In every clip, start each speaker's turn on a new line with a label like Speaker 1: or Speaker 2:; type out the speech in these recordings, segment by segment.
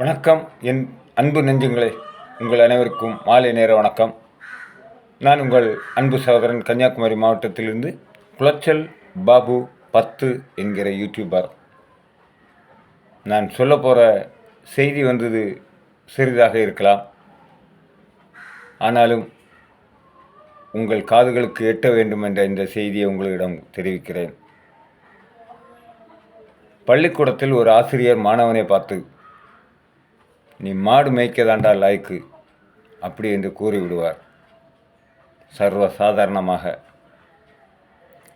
Speaker 1: வணக்கம். என் அன்பு நெஞ்சங்களே உங்கள் அனைவருக்கும் மாலை நேர வணக்கம். நான் உங்கள் அன்பு சகோதரன் கன்னியாகுமரி மாவட்டத்திலிருந்து குளச்சல் பாபு பத்து என்கிற யூடியூபர் நான் சொல்ல போகிற செய்தி வந்தது சிறிதாக இருக்கலாம். ஆனாலும் உங்கள் காதுகளுக்கு எட்ட வேண்டும் என்ற இந்த செய்தியை உங்களிடம் தெரிவிக்கிறேன். பள்ளிக்கூடத்தில் ஒரு ஆசிரியர் மாணவனை பார்த்து நீ மாடு மேய்க்கதாண்டா லாய்க்கு அப்படி என்று கூறிவிடுவார். சர்வ சாதாரணமாக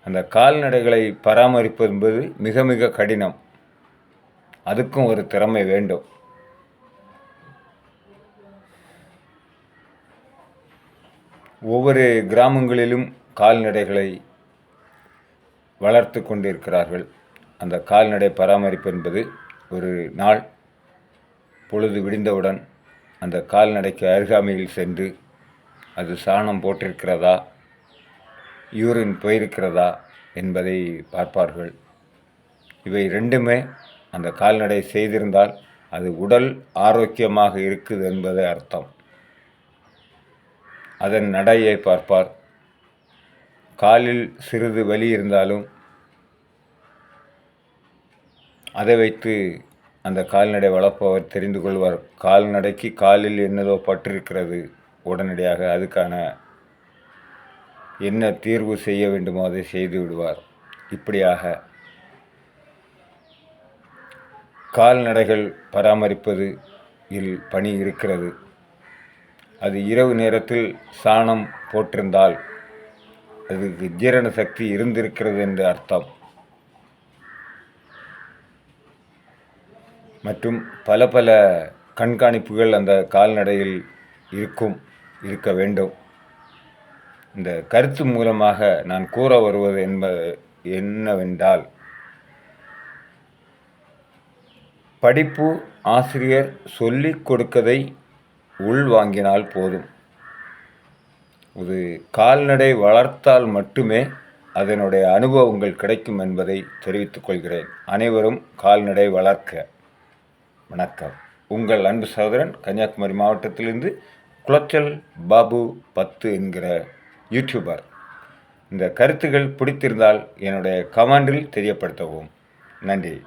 Speaker 1: அந்த கால்நடைகளை பராமரிப்பது என்பது மிக மிக கடினம். அதுக்கும் ஒரு திறமை வேண்டும். ஒவ்வொரு கிராமங்களிலும் கால்நடைகளை வளர்த்து கொண்டிருக்கிறார்கள். அந்த கால்நடை பராமரிப்பு என்பது ஒரு நாள் பொழுது விடிந்தவுடன் அந்த கால்நடைக்கு அருகாமையில் சென்று அது சாணம் போட்டிருக்கிறதா? யூரின் போயிருக்கிறதா? என்பதை பார்ப்பார்கள். இவை ரெண்டுமே அந்த கால்நடை செய்திருந்தால் அது உடல் ஆரோக்கியமாக இருக்குது என்பதை அர்த்தம். அதன் நடையை பார்ப்பார். காலில் சிறிது வலி இருந்தாலும் அதை வைத்து அந்த கால்நடை வளர்ப்பவர் தெரிந்து கொள்வார். கால்நடைக்கு காலில் என்னதோ பட்டிருக்கிறது. உடனடியாக அதுக்கான என்ன தீர்வு செய்ய வேண்டுமோ அதை செய்து விடுவார். இப்படியாக கால்நடைகள் பராமரிப்பது இல் பணி இருக்கிறது. அது இரவு நேரத்தில் சாணம் போட்டிருந்தால் அதுக்கு ஜீரண சக்தி இருந்திருக்கிறது என்று அர்த்தம். மற்றும் பல பல கண்காணிப்புகள் அந்த கால்நடையில் இருக்கும் இருக்க வேண்டும். இந்த கருத்து மூலமாக நான் கூற வருவது என்பது என்னவென்றால் படிப்பு ஆசிரியர் சொல்லிக் கொடுக்கதை உள்வாங்கினால் போதும். ஒரு கால்நடை வளர்த்தால் மட்டுமே அதனுடைய அனுபவங்கள் கிடைக்கும் என்பதை தெரிவித்துக் கொள்கிறேன். அனைவரும் கால்நடை வளர்க்க வணக்கம். உங்கள் அன்பு சகோதரன் கன்னியாகுமரி மாவட்டத்திலிருந்து குளச்சல் பாபு பத்து என்கிற யூடியூபர் இந்த கருத்துகள் பிடித்திருந்தால் என்னுடைய கமெண்டில் தெரியப்படுத்தவும். நன்றி.